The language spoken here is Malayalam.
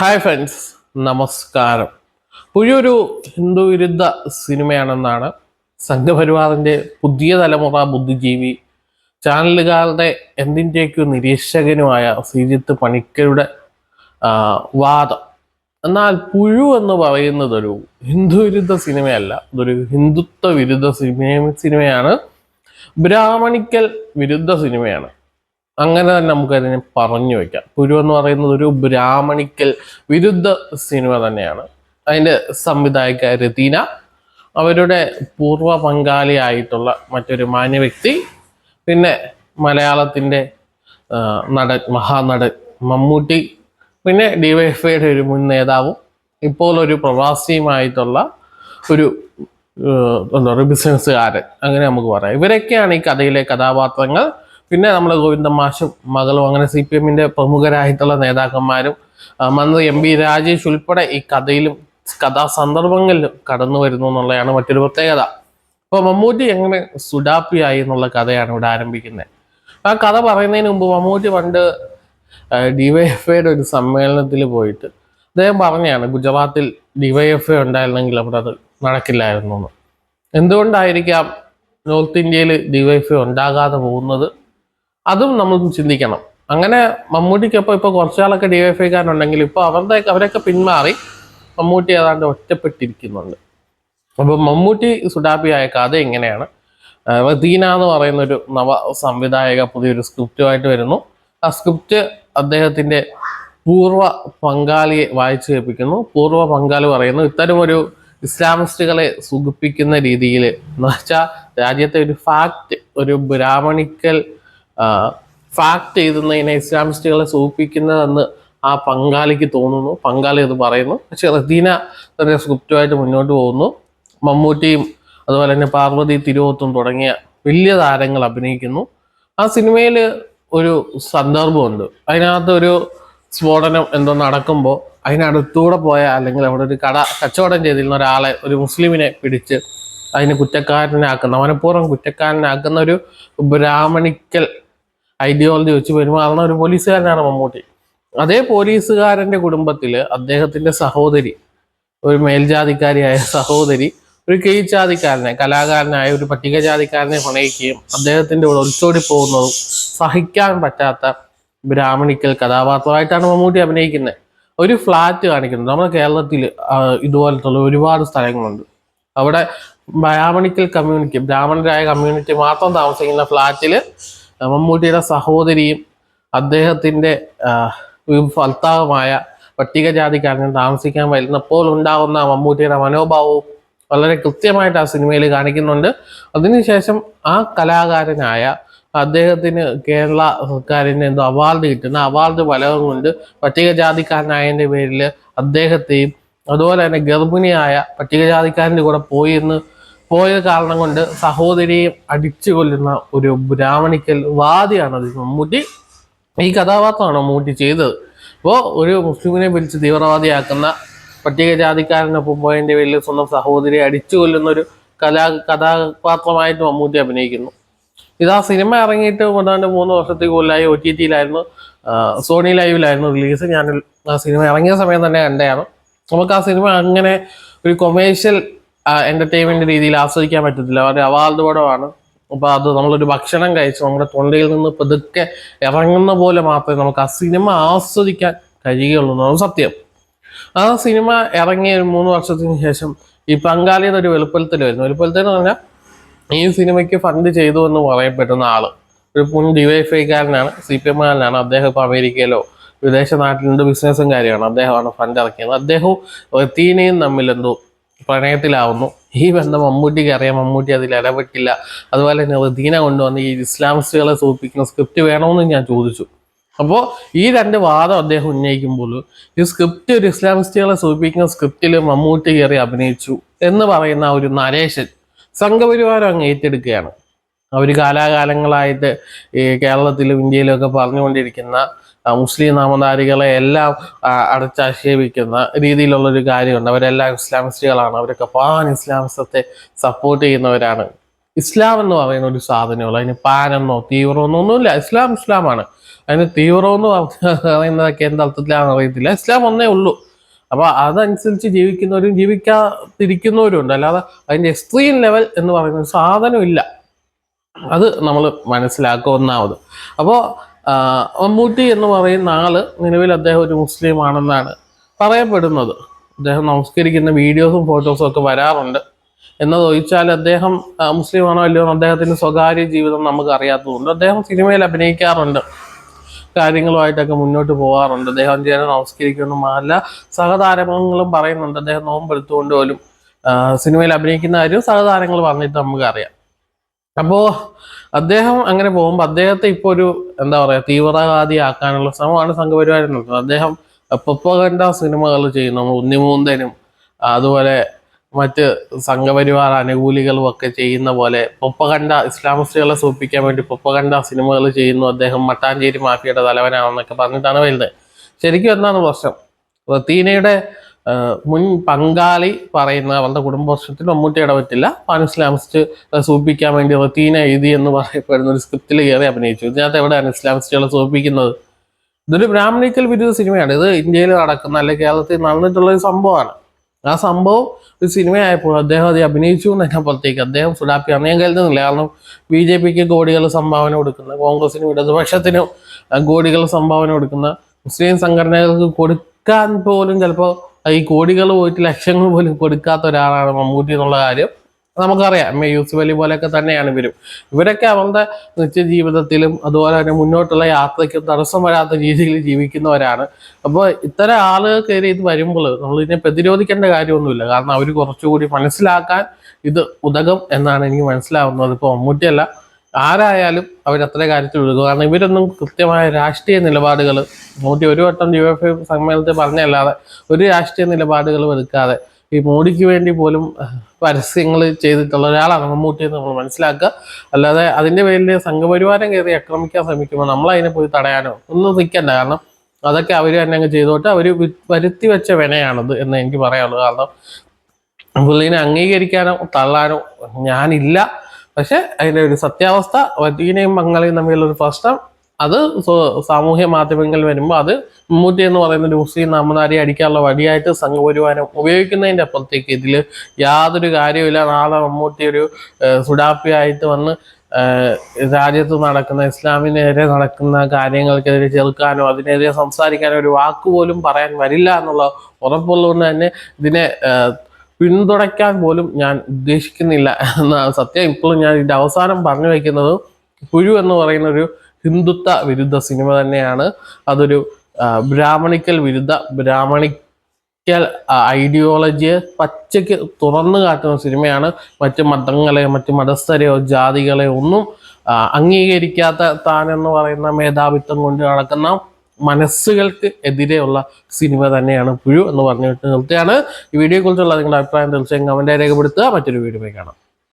ഹായ് ഫ്രണ്ട്സ് നമസ്കാരം. പുതിയൊരു ഹിന്ദു വിരുദ്ധ സിനിമയാണെന്നാണ് സംഘപരിവാറിന്റെ പുതിയ തലമുറ ബുദ്ധിജീവി ചാനലുകാരുടെ എന്തിന്റെയൊക്കെ നിരീക്ഷകനുമായ ശ്രീജിത്ത് പണിക്കരുടെ വാദം. എന്നാൽ പുഴു എന്ന് പറയുന്നത് ഒരു ഹിന്ദു വിരുദ്ധ സിനിമയല്ല. അതൊരു ഹിന്ദുത്വ വിരുദ്ധ സിനിമ സിനിമയാണ്. ബ്രാഹ്മണിക്കൽ വിരുദ്ധ സിനിമയാണ്. അങ്ങനെ തന്നെ നമുക്കതിനെ പറഞ്ഞു വയ്ക്കാം പുരു എന്ന് പറയുന്നത് ഒരു ബ്രാഹ്മണിക്കൽ വിരുദ്ധ സിനിമ തന്നെയാണ്. അതിന്റെ സംവിധായക രതീന അവരുടെ പൂർവ പങ്കാളിയായിട്ടുള്ള മറ്റൊരു മാന്യ വ്യക്തി. പിന്നെ മലയാളത്തിന്റെ നടൻ മഹാനടൻ മമ്മൂട്ടി. പിന്നെ ഡിവൈഎഫ്ഐയുടെ ഒരു മുൻ നേതാവും. ഇപ്പോൾ ഒരു പ്രവാസിയുമായിട്ടുള്ള ഒരു എന്താ പറയുക ബിസിനസ്സുകാരൻ അങ്ങനെ നമുക്ക് പറയാം. ഇവരൊക്കെയാണ് ഈ കഥയിലെ കഥാപാത്രങ്ങൾ. പിന്നെ നമ്മൾ ഗോവിന്ദ മാഷും മകളും അങ്ങനെ സി പി എമ്മിന്റെ പ്രമുഖരായിട്ടുള്ള നേതാക്കന്മാരും മന്ത്രി എം പി രാജേഷ് ഉൾപ്പെടെ ഈ കഥയിലും കഥാസന്ദർഭങ്ങളിലും കടന്നു വരുന്നു എന്നുള്ളതാണ് മറ്റൊരു പ്രത്യേകത. അപ്പോൾ മമ്മൂട്ടി എങ്ങനെ സുഡാപ്പിയായി എന്നുള്ള കഥയാണ് ഇവിടെ ആരംഭിക്കുന്നത്. ആ കഥ പറയുന്നതിന് മുമ്പ് മമ്മൂട്ടി പണ്ട് ഡിവൈഎഫ്ഐയുടെ ഒരു സമ്മേളനത്തിൽ പോയിട്ട് അദ്ദേഹം പറഞ്ഞാണ് ഗുജറാത്തിൽ ഡിവൈഎഫ്ഐ ഉണ്ടായിരുന്നെങ്കിൽ അവിടെ അത് നടക്കില്ലായിരുന്നു എന്ന്. എന്തുകൊണ്ടായിരിക്കാം നോർത്ത് ഇന്ത്യയിൽ ഡിവൈഎഫ്ഐ ഉണ്ടാകാതെ പോകുന്നത്? അതും നമ്മൾ ചിന്തിക്കണം. അങ്ങനെ മമ്മൂട്ടിക്കൊപ്പം ഇപ്പോൾ കുറച്ചാളൊക്കെ ഡിവൈഎഫ്ഐക്കാരുണ്ടെങ്കിൽ ഇപ്പോൾ അവരുടെ അവരൊക്കെ പിന്മാറി മമ്മൂട്ടി ഏതാണ്ട് ഒറ്റപ്പെട്ടിരിക്കുന്നുണ്ട്. അപ്പോൾ മമ്മൂട്ടി സുഡാപ്പിയായ കഥ എങ്ങനെയാണ് ദീന എന്ന് പറയുന്ന ഒരു നവ സംവിധായക പുതിയൊരു സ്ക്രിപ്റ്റുമായിട്ട് വരുന്നു. ആ സ്ക്രിപ്റ്റ് അദ്ദേഹത്തിന്റെ പൂർവ പങ്കാളിയെ വായിച്ചു കേൾപ്പിക്കുന്നു. പൂർവ പങ്കാളി പറയുന്നു ഇത്തരം ഒരു ഇസ്ലാമിസ്റ്റുകളെ സുഖിപ്പിക്കുന്ന രീതിയിൽ എന്ന് വെച്ചാൽ രാജ്യത്തെ ഒരു ഫാക്റ്റ് ഒരു ബ്രാഹ്മണിക്കൽ ഫാക്ട് എഴുതുന്നതിനെ ഇസ്ലാമിസ്റ്റുകളെ സൂപ്പിക്കുന്നതെന്ന് ആ പങ്കാളിക്ക് തോന്നുന്നു. പങ്കാളി അത് പറയുന്നു. പക്ഷെ റദീന തന്നെ സ്ക്രിപ്റ്റുമായിട്ട് മുന്നോട്ട് പോകുന്നു. മമ്മൂട്ടിയും അതുപോലെ തന്നെ പാർവതി തിരുവോത്തും തുടങ്ങിയ വലിയ താരങ്ങൾ അഭിനയിക്കുന്നു. ആ സിനിമയിൽ ഒരു സന്ദർഭമുണ്ട്. അതിനകത്ത് ഒരു സ്ഫോടനം എന്തോ നടക്കുമ്പോൾ അതിനടുത്തൂടെ പോയ അല്ലെങ്കിൽ അവിടെ ഒരു കട കച്ചവടം ചെയ്തിരുന്ന ഒരാളെ ഒരു മുസ്ലിമിനെ പിടിച്ച് അതിന് കുറ്റക്കാരനാക്കുന്ന മനഃപൂർവം കുറ്റക്കാരനാക്കുന്ന ഒരു ബ്രാഹ്മണിക്കൽ ഐഡിയോളജി വെച്ച് പെരുമാറുന്ന ഒരു പോലീസുകാരനാണ് മമ്മൂട്ടി. അതേ പോലീസുകാരന്റെ കുടുംബത്തിൽ അദ്ദേഹത്തിന്റെ സഹോദരി ഒരു മേൽജാതിക്കാരിയായ സഹോദരി ഒരു കീഴ്ജാതിക്കാരനെ കലാകാരനായ ഒരു പട്ടികജാതിക്കാരനെ പ്രണയിക്കുകയും അദ്ദേഹത്തിന്റെ കൂടെ ഒളിച്ചോടി പോകുന്നതും സഹിക്കാൻ പറ്റാത്ത ബ്രാഹ്മണിക്കൽ കഥാപാത്രമായിട്ടാണ് മമ്മൂട്ടി അഭിനയിക്കുന്നത്. ഒരു ഫ്ലാറ്റ് കാണിക്കുന്നത് നമ്മുടെ കേരളത്തിൽ ഇതുപോലത്തുള്ള ഒരുപാട് സ്ഥലങ്ങളുണ്ട്. അവിടെ ബ്രാഹ്മണിക്കൽ കമ്മ്യൂണിറ്റി ബ്രാഹ്മണരായ കമ്മ്യൂണിറ്റി മാത്രം താമസിക്കുന്ന ഫ്ലാറ്റിൽ മമ്മൂട്ടിയുടെ സഹോദരിയും അദ്ദേഹത്തിന്റെ ഭർത്താവുമായ പട്ടികജാതിക്കാരനും താമസിക്കാൻ വരുന്നപ്പോൾ ഉണ്ടാകുന്ന മമ്മൂട്ടിയുടെ മനോഭാവവും വളരെ കൃത്യമായിട്ട് ആ സിനിമയിൽ കാണിക്കുന്നുണ്ട്. അതിനുശേഷം ആ കലാകാരനായ അദ്ദേഹത്തിന് കേരള സർക്കാരിന് എന്തോ അവാർഡ് കിട്ടുന്ന അവാർഡ് ഫലകം കൊണ്ട് പട്ടികജാതിക്കാരനായതിന്റെ പേരിൽ അദ്ദേഹത്തെയും അതുപോലെ തന്നെ ഗർഭിണിയായ പട്ടികജാതിക്കാരന്റെ കൂടെ പോയി എന്ന് പോയ കാരണം കൊണ്ട് സഹോദരിയെ അടിച്ചു കൊല്ലുന്ന ഒരു ബ്രാഹ്മണിക്കൽ വാദിയാണ് അത് മമ്മൂട്ടി ഈ കഥാപാത്രമാണ് മമ്മൂട്ടി ചെയ്തത്. അപ്പോൾ ഒരു മുസ്ലിമിനെ പിടിച്ച് തീവ്രവാദിയാക്കുന്ന പട്ടികജാതിക്കാരനൊപ്പം പോയതിന്റെ പേരിൽ സ്വന്തം സഹോദരിയെ അടിച്ചു കൊല്ലുന്ന ഒരു കലാ കഥാപാത്രമായിട്ട് മമ്മൂട്ടി അഭിനയിക്കുന്നു. ഇത് ആ സിനിമ ഇറങ്ങിയിട്ട് ഏതാണ്ട് മൂന്ന് വർഷത്തേക്ക് കൊല്ലായി. ഒ ടി ടിയിലായിരുന്നു സോണി ലൈവിലായിരുന്നു റിലീസ്. ഞാൻ ആ സിനിമ ഇറങ്ങിയ സമയം തന്നെ കണ്ടതാണ്. നമുക്ക് ആ സിനിമ അങ്ങനെ ഒരു കൊമേഴ്ഷ്യൽ എന്റർടൈൻമെന്റ് രീതിയിൽ ആസ്വദിക്കാൻ പറ്റത്തില്ല. വളരെ അവാർഡോടമാണ് അപ്പൊ അത് നമ്മളൊരു ഭക്ഷണം കഴിച്ച് നമ്മുടെ തൊണ്ടയിൽ നിന്ന് പതുക്കെ ഇറങ്ങുന്ന പോലെ മാത്രമേ നമുക്ക് ആ സിനിമ ആസ്വദിക്കാൻ കഴിയുകയുള്ളൂ എന്നാണ് സത്യം. ആ സിനിമ ഇറങ്ങിയ ഒരു മൂന്ന് വർഷത്തിന് ശേഷം ഈ പങ്കാളിയുടെ ഒരു വെളുപ്പലത്തിൽ വരുന്നു. വെളുപ്പലത്തിൽ എന്ന് പറഞ്ഞാൽ ഈ സിനിമയ്ക്ക് ഫണ്ട് ചെയ്തു എന്ന് പറയപ്പെടുന്ന ആൾ. ഒരു മുൻ ഡിവൈഫൈക്കാരനാണ് സി പി എമ്മുകാരനാണ് അദ്ദേഹം ഇപ്പോൾ അമേരിക്കയിലോ വിദേശ നാട്ടിലുണ്ട് ബിസിനസ്സും കാര്യമാണ്. അദ്ദേഹമാണ് ഫണ്ട് ഇറക്കിയത്. അദ്ദേഹവും റത്തീനയും തമ്മിൽ എന്തോ പ്രണയത്തിലാവുന്നു. ഈ ബന്ധം മമ്മൂട്ടിക്ക് അറിയാം. മമ്മൂട്ടി അതിൽ ഇടപെട്ടില്ല. അതുപോലെ തന്നെ റദീന കൊണ്ടുവന്ന് ഈ ഇസ്ലാമിസ്റ്റുകളെ സൂചിപ്പിക്കുന്ന സ്ക്രിപ്റ്റ് വേണമെന്ന് ഞാൻ ചോദിച്ചു. അപ്പോൾ ഈ രണ്ട് വാദം അദ്ദേഹം ഉന്നയിക്കുമ്പോൾ ഈ സ്ക്രിപ്റ്റ് ഒരു ഇസ്ലാമിസ്റ്റുകളെ സൂചിപ്പിക്കുന്ന സ്ക്രിപ്റ്റിൽ മമ്മൂട്ടി കയറി അഭിനയിച്ചു എന്ന് പറയുന്ന ഒരു നരേഷൻ സംഘപരിവാരം അങ്ങ് ഏറ്റെടുക്കുകയാണ്. അവർ കാലാകാലങ്ങളായിട്ട് ഈ കേരളത്തിലും ഇന്ത്യയിലും ഒക്കെ പറഞ്ഞുകൊണ്ടിരിക്കുന്ന മുസ്ലിം നാമധാരികളെ എല്ലാം അടച്ചാക്ഷേപിക്കുന്ന രീതിയിലുള്ളൊരു കാര്യമുണ്ട്. അവരെല്ലാം ഇസ്ലാമിസ്റ്റുകളാണ്. അവരൊക്കെ പാൻ ഇസ്ലാമിസത്തെ സപ്പോർട്ട് ചെയ്യുന്നവരാണ്. ഇസ്ലാം എന്ന് പറയുന്ന ഒരു സാധനമുള്ളൂ. അതിന് പാനെന്നോ തീവ്രമെന്നോ ഒന്നുമില്ല. ഇസ്ലാം ഇസ്ലാമാണ്. അതിന് തീവ്രമെന്ന് പറയുന്നതൊക്കെ എന്ത് അർത്ഥത്തിലാണെന്ന് അറിയത്തില്ല. ഇസ്ലാം ഒന്നേ ഉള്ളൂ. അപ്പോൾ അതനുസരിച്ച് ജീവിക്കുന്നവരും ജീവിക്കാതിരിക്കുന്നവരും ഉണ്ട്. അല്ലാതെ അതിന്റെ എക്സ്ട്രീം ലെവൽ എന്ന് പറയുന്ന സാധനം ഇല്ല അത് നമ്മൾ മനസ്സിലാക്കുക ഒന്നാമത് അപ്പോൾ മമ്മൂട്ടി എന്ന് പറയുന്ന ആൾ നിലവിൽ അദ്ദേഹം ഒരു മുസ്ലിം ആണെന്നാണ് പറയപ്പെടുന്നത്. അദ്ദേഹം നമസ്കരിക്കുന്ന വീഡിയോസും ഫോട്ടോസും ഒക്കെ വരാറുണ്ട്. എന്നത് ഒഴിച്ചാൽ അദ്ദേഹം മുസ്ലിമാണോ അല്ലയോ അദ്ദേഹത്തിന്റെ സ്വകാര്യ ജീവിതം നമുക്ക് അറിയാത്തതുകൊണ്ട് അദ്ദേഹം സിനിമയിൽ അഭിനയിക്കാറുണ്ട്. കാര്യങ്ങളുമായിട്ടൊക്കെ മുന്നോട്ട് പോകാറുണ്ട്. അദ്ദേഹം ചെയ്യാൻ നമസ്കരിക്കുന്നു അല്ല സഹതാരങ്ങളും പറയുന്നുണ്ട്. അദ്ദേഹം നോമ്പെടുത്തുകൊണ്ട് പോലും സിനിമയിൽ അഭിനയിക്കുന്ന കാര്യം സഹതാരങ്ങൾ പറഞ്ഞിട്ട് നമുക്ക് അപ്പോ അദ്ദേഹം അങ്ങനെ പോകുമ്പോൾ അദ്ദേഹത്തെ ഇപ്പോൾ ഒരു എന്താ പറയാ തീവ്രവാദി ആക്കാനുള്ള ശ്രമമാണ് സംഘപരിവാരം നടത്തുന്നത് അദ്ദേഹം പൊപ്പകണ്ട സിനിമകൾ ചെയ്യുന്നു? നമ്മൾ ഉണ്ണിമൂന്തനും അതുപോലെ മറ്റ് സംഘപരിവാർ അനുകൂലികളും ഒക്കെ ചെയ്യുന്ന പോലെ പൊപ്പകണ്ട ഇസ്ലാമിസ്റ്റുകളെ സൂപ്പിക്കാൻ വേണ്ടി പൊപ്പകണ്ട സിനിമകൾ ചെയ്യുന്നു അദ്ദേഹം. മട്ടാഞ്ചേരി മാഫിയയുടെ തലവനാണെന്നൊക്കെ പറഞ്ഞിട്ടാണ് വരുന്നത്. ശരിക്കും എന്താണ് പ്രശ്നം? റത്തീനയുടെ മുൻ പങ്കാളി പറയുന്ന അവളുടെ കുടുംബവർഷത്തിൽ മമ്മൂട്ടി ഇടപെട്ടില്ല. പാൻ ഇസ്ലാമിസ്റ്റ് സൂപ്പിക്കാൻ വേണ്ടി റത്തീന എഴുതി എന്ന് പറയപ്പെടുന്ന ഒരു സ്ക്രിപ്റ്റിൽ കയറി അഭിനയിച്ചു. ഇതിനകത്ത് എവിടെയാണ് ഇസ്ലാമിസ്റ്റുകളെ സൂപ്പിക്കുന്നത്? ഇതൊരു ബ്രാഹ്മണിക്കൽ വിരുദ്ധ സിനിമയാണ്. ഇത് ഇന്ത്യയിൽ നടക്കുന്ന അല്ലെങ്കിൽ കേരളത്തിൽ നടന്നിട്ടുള്ള ഒരു സംഭവമാണ്. ആ സംഭവം ഒരു സിനിമയായപ്പോൾ അദ്ദേഹം അത് അഭിനയിച്ചു എന്നതിനപ്പുറത്തേക്ക് അദ്ദേഹം സുഡാപ്പിയാണ് ഞാൻ കരുതുന്നില്ല. കാരണം ബി ജെ പിക്ക് കോടികൾ സംഭാവന കൊടുക്കുന്ന കോൺഗ്രസിനും ഇടതുപക്ഷത്തിനും കോടികൾ സംഭാവന കൊടുക്കുന്ന മുസ്ലിം സംഘടനകൾക്ക് കൊടുക്കാൻ പോലും ചിലപ്പോൾ ഈ കോടികൾ പോയിട്ട് ലക്ഷങ്ങൾ പോലും കൊടുക്കാത്ത ഒരാളാണ് മമ്മൂട്ടി എന്നുള്ള കാര്യം നമുക്കറിയാം. യൂസുഫ് അലി പോലെയൊക്കെ തന്നെയാണ് ഇവരും. ഇവരൊക്കെ അവരുടെ നിത്യജീവിതത്തിലും അതുപോലെ തന്നെ മുന്നോട്ടുള്ള യാത്രയ്ക്കും തടസ്സം വരാത്ത രീതിയിൽ ജീവിക്കുന്നവരാണ്. അപ്പോൾ ഇത്തരം ആളുകൾ കയറി ഇത് വരുമ്പോൾ നമ്മൾ ഇതിനെ പ്രതിരോധിക്കേണ്ട കാര്യമൊന്നുമില്ല. കാരണം അവർ കുറച്ചുകൂടി മനസ്സിലാക്കാൻ ഇത് ഉതകം എന്നാണ് എനിക്ക് മനസ്സിലാവുന്നത്. ഇപ്പോൾ മമ്മൂട്ടിയല്ല ആരായാലും അവർ അത്ര കാര്യത്തിൽ ഒഴുകും കാരണം ഇവരൊന്നും കൃത്യമായ രാഷ്ട്രീയ നിലപാടുകൾ മോദി ഒരു വട്ടം യു എഫ് സമ്മേളനത്തിൽ പറഞ്ഞല്ലാതെ ഒരു രാഷ്ട്രീയ നിലപാടുകളും എടുക്കാതെ ഈ മോഡിക്ക് വേണ്ടി പോലും പരസ്യങ്ങൾ ചെയ്തിട്ടുള്ള ഒരാളാണ് മമ്മൂട്ടി എന്ന് നമ്മൾ മനസ്സിലാക്കുക. അല്ലാതെ അതിന്റെ പേരിൽ സംഘപരിവാരം കയറി ആക്രമിക്കാൻ ശ്രമിക്കുമ്പോൾ നമ്മൾ അതിനെ പോയി തടയാനോ ഒന്നും നിൽക്കണ്ട. കാരണം അതൊക്കെ അവർ തന്നെ അങ്ങ് ചെയ്തോട്ട്. അവർ വരുത്തി വെച്ച വിനയാണത് എന്ന് എനിക്ക് പറയാനുള്ളൂ. കാരണം പുള്ളീനെ അംഗീകരിക്കാനോ തള്ളാനോ ഞാനില്ല. പക്ഷെ അതിന്റെ ഒരു സത്യാവസ്ഥ വറ്റീനയും മംഗളയും തമ്മിലുള്ള പ്രശ്നം അത് സാമൂഹ്യ മാധ്യമങ്ങളിൽ വരുമ്പോൾ അത് മമ്മൂട്ടി എന്ന് പറയുന്ന ഒരു മുസ്ലിം നാമനാരി അടിക്കാനുള്ള വടിയായിട്ട് സംഘപരിവാരം ഉപയോഗിക്കുന്നതിന്റെ അപ്പുറത്തേക്ക് ഇതിൽ യാതൊരു കാര്യമില്ല നാളെ മമ്മൂട്ടി ഒരു സുഡാപ്പിയായിട്ട് വന്ന് രാജ്യത്ത് നടക്കുന്ന ഇസ്ലാമിനെതിരെ നടക്കുന്ന കാര്യങ്ങൾക്കെതിരെ ചെറുക്കാനോ അതിനെതിരെ സംസാരിക്കാനോ ഒരു വാക്ക് പോലും പറയാൻ വരില്ല എന്നുള്ള ഉറപ്പുള്ളതുകൊണ്ട് തന്നെ ഇതിനെ പിന്തുണയ്ക്കാൻ പോലും ഞാൻ ഉദ്ദേശിക്കുന്നില്ല എന്നാണ് സത്യം. ഇപ്പോഴും ഞാൻ ഇതിന്റെ അവസാനം പറഞ്ഞു വയ്ക്കുന്നത് പുഴു എന്ന് പറയുന്ന ഒരു ഹിന്ദുത്വ വിരുദ്ധ സിനിമ തന്നെയാണ്. അതൊരു ബ്രാഹ്മണിക്കൽ വിരുദ്ധ ബ്രാഹ്മണിക്കൽ ഐഡിയോളജിയെ പച്ചയ്ക്ക് തുറന്നു കാട്ടുന്ന സിനിമയാണ്. മറ്റ് മതങ്ങളെ മറ്റ് മതസ്ഥരെയോ ജാതികളെയോ ഒന്നും അംഗീകരിക്കാത്ത താൻ എന്ന് പറയുന്ന മേധാവിത്വം കൊണ്ട് നടക്കുന്ന മനസ്സുകൾക്ക് എതിരെയുള്ള സിനിമ തന്നെയാണ് പുഴു എന്ന് പറഞ്ഞിട്ട് നിർത്തിയാണ് ഈ വീഡിയോയെ കുറിച്ചുള്ള നിങ്ങളുടെ അഭിപ്രായം തീർച്ചയായും കമന്റായി രേഖപ്പെടുത്തുക. മറ്റൊരു വീഡിയോ കാണാം.